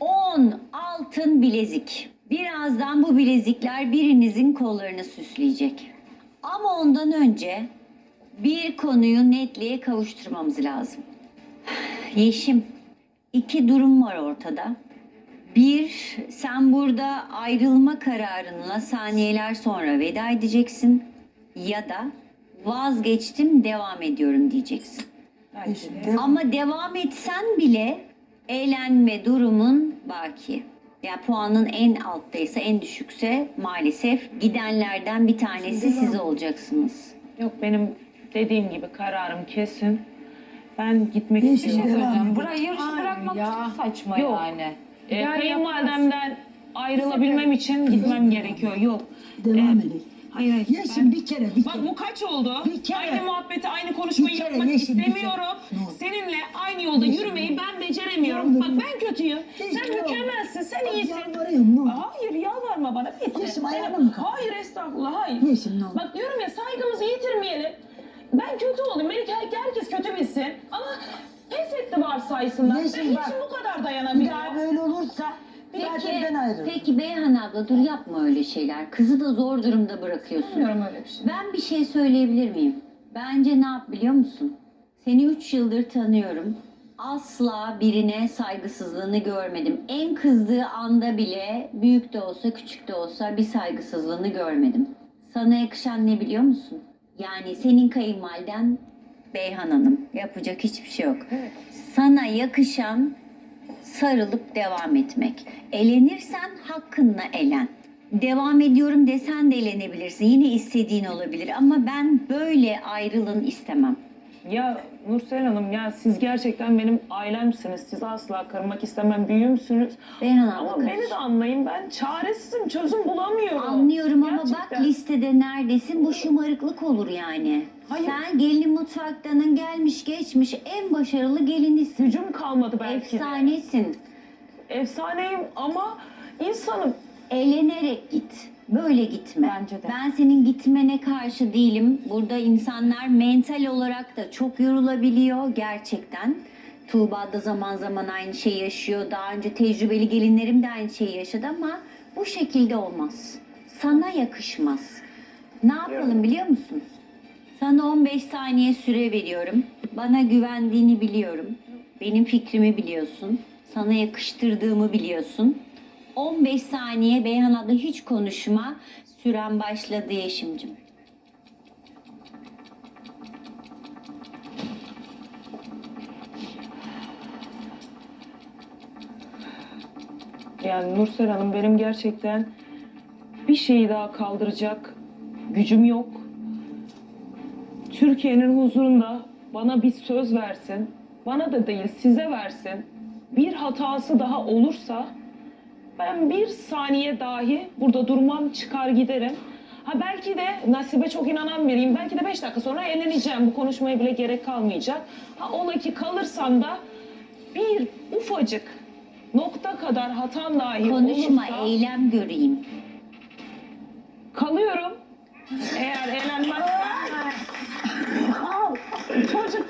10 altın bilezik. Birazdan bu bilezikler birinizin kollarını süsleyecek. Ama ondan önce bir konuyu netliğe kavuşturmamız lazım. Yeşim, iki durum var ortada. Bir, sen burada ayrılma kararınla saniyeler sonra veda edeceksin. Ya da vazgeçtim, devam ediyorum diyeceksin. Ama devam etsen bile eğlenme durumun baki. Yani puanın en alttaysa, en düşükse maalesef gidenlerden bir tanesi siz olacaksınız. Yok benim dediğim gibi kararım kesin. Ben gitmek istiyorum. devam Hocam edin. burayı yarışı Hayır bırakmak ya. çok saçma Yok. yani. Ee, Yani kayınvalidemden ayrılabilmem için gitmem gerekiyor. Yok. Devam Ee, edin. Hayır hayır. Yeşim bir kere bir Bak kere. bu kaç oldu? Bir kere. Aynı muhabbeti, aynı konuşmayı Bir kere yapmak Yeşim, bir kere. istemiyorum. Ne oldu? Seninle aynı yolda Yeşim, yürümeyi ben beceremiyorum. Ne oldu? Bak ben kötüyüm. Sen mükemmelsin, sen Bak, iyisin. Yalvarıyorum ne olur. Hayır yalvarma bana bitti. Yeşim, ayağına mı kalk? Hayır estağfurullah hayır. Yeşim, ne olur. Bak diyorum ya saygımızı yitirmeyelim. Ben kötü olayım. Belki herkes kötü bilsin. Ama pes etti varsaysınlar. Yeşim, ben bak. hiç bu kadar Bir dayanabiliyorum. daha böyle olursa ben ayrılırım. peki Beyhan abla dur yapma öyle şeyler. Kızı da zor durumda bırakıyorsun. Bilmiyorum öyle bir şey. Ben bir şey söyleyebilir miyim? Bence ne yap biliyor musun? Seni 3 yıldır tanıyorum. Asla birine saygısızlığını görmedim. En kızdığı anda bile büyük de olsa küçük de olsa bir saygısızlığını görmedim. Sana yakışan ne biliyor musun? Yani senin kayınvaliden Beyhan Hanım. Yapacak hiçbir şey yok. Sana yakışan sarılıp devam etmek. Elenirsen hakkınla elen. Devam ediyorum desen de elenebilirsin. Yine istediğin olabilir ama ben böyle ayrılın istemem. Ya Nursel Hanım ya siz gerçekten benim ailemsiniz. Sizi asla kırmak istemem. Büyüğümsünüz. Beyhan abla Ama karış. beni de anlayın. Ben çaresizim. Çözüm bulamıyorum. Anlıyorum ama Gerçekten. bak listede neredesin bu şımarıklık olur yani. Hayır. Sen gelin mutfaktanın gelmiş geçmiş en başarılı gelinisin. Gücüm kalmadı belki de. Efsanesin. Efsaneyim ama insanım. Eğlenerek git. Böyle gitme. Bence de. Ben senin gitmene karşı değilim. Burada insanlar mental olarak da çok yorulabiliyor gerçekten. Tuğba da zaman zaman aynı şeyi yaşıyor. Daha önce tecrübeli gelinlerim de aynı şeyi yaşadı ama bu şekilde olmaz. Sana yakışmaz. Ne yapalım biliyor musun? Sana 15 saniye süre veriyorum. Bana güvendiğini biliyorum. Benim fikrimi biliyorsun. Sana yakıştırdığımı biliyorsun. 15 saniye Beyhan abla hiç konuşma. Süren başladı Yeşim'cim. Yani Nursel Hanım benim gerçekten bir şeyi daha kaldıracak gücüm yok. Türkiye'nin huzurunda bana bir söz versin. Bana da değil size versin. Bir hatası daha olursa ben bir saniye dahi burada durmam çıkar giderim. Ha belki de nasibe çok inanan biriyim. Belki de beş dakika sonra eğleneceğim. Bu konuşmaya bile gerek kalmayacak. Ha ola ki kalırsam da bir ufacık nokta kadar hatam dahi Konuşma, olursa eylem göreyim. kalıyorum. Eğer eğlenmezsem çocuk